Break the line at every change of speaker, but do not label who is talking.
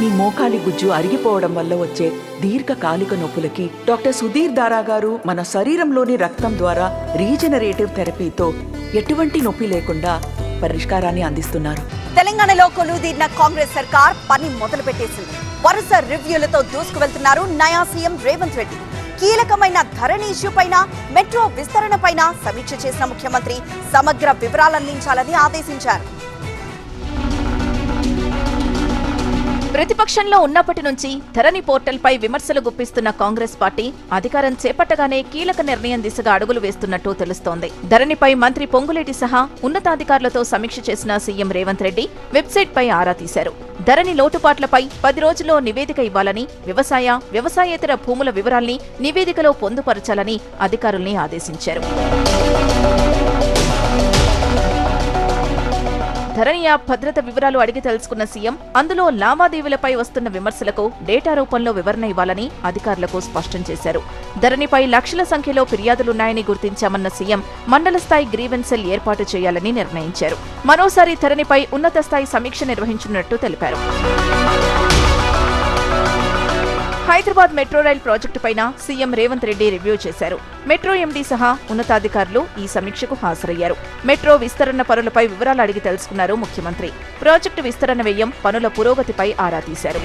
మీ మోకాలి గుజ్జు అరిగిపోవడం వల్ల వచ్చే దీర్ఘకాలిక నొప్పులకి డాక్టర్ సుధీర్ దారా గారు మన శరీరంలోని రక్తం ద్వారా రీజనరేటివ్ థెరపీతో ఎటువంటి నొప్పి లేకుండా పరిష్కారాన్ని అందిస్తున్నారు.
తెలంగాణలో కొలువుదీరిన కాంగ్రెస్ సర్కార్ పని మొదలు పెట్టేసింది వరుస రివ్యూలతో దూసుకువెళ్తున్నారు నయా సీఎం రేవంత్ రెడ్డి. కీలకమైన ధరణి ఇష్యూ పైన మెట్రో విస్తరణ పైన సమీక్ష చేసిన ముఖ్యమంత్రి సమగ్ర వివరాలందించాలని ఆదేశించారు.
ప్రతిపక్షంలో ఉన్నప్పటి నుంచి ధరణి పోర్టల్పై విమర్శలు గుప్పిస్తున్న కాంగ్రెస్ పార్టీ అధికారం చేపట్టగానే కీలక నిర్ణయం దిశగా అడుగులు వేస్తున్నట్టు తెలుస్తోంది. ధరణిపై మంత్రి పొంగులేటి సహా ఉన్నతాధికారులతో సమీక్ష చేసిన సీఎం రేవంత్ రెడ్డి వెబ్సైట్ పై ఆరా తీశారు. ధరణి లోటుపాట్లపై పది రోజుల్లో నివేదిక ఇవ్వాలని వ్యవసాయ వ్యవసాయేతర భూముల వివరాల్ని నివేదికలో పొందుపరచాలని అధికారుల్ని ఆదేశించారు. ధరణి యాప్ భద్రత వివరాలు అడిగి తెలుసుకున్న సీఎం అందులో లావాదేవీలపై వస్తున్న విమర్శలకు డేటా రూపంలో వివరణ ఇవ్వాలని అధికారులకు స్పష్టం చేశారు. ధరణిపై లక్షల సంఖ్యలో ఫిర్యాదులున్నాయని గుర్తించామన్న సీఎం మండల స్థాయి గ్రీవెన్సెల్ సెల్ ఏర్పాటు చేయాలని నిర్ణయించారు. మరోసారి ధరణిపై ఉన్నత స్థాయి సమీక్ష నిర్వహించనున్నట్టు తెలిపారు. హైదరాబాద్ మెట్రో రైల్ ప్రాజెక్టు పైన సీఎం రేవంత్ రెడ్డి రివ్యూ చేశారు. మెట్రో ఎండీ సహా ఉన్నతాధికారులు ఈ సమీక్షకు హాజరయ్యారు. మెట్రో విస్తరణ పనులపై వివరాలు అడిగి తెలుసుకున్నారు ముఖ్యమంత్రి. ప్రాజెక్టు విస్తరణ వ్యయం పనుల పురోగతిపై ఆరా తీశారు.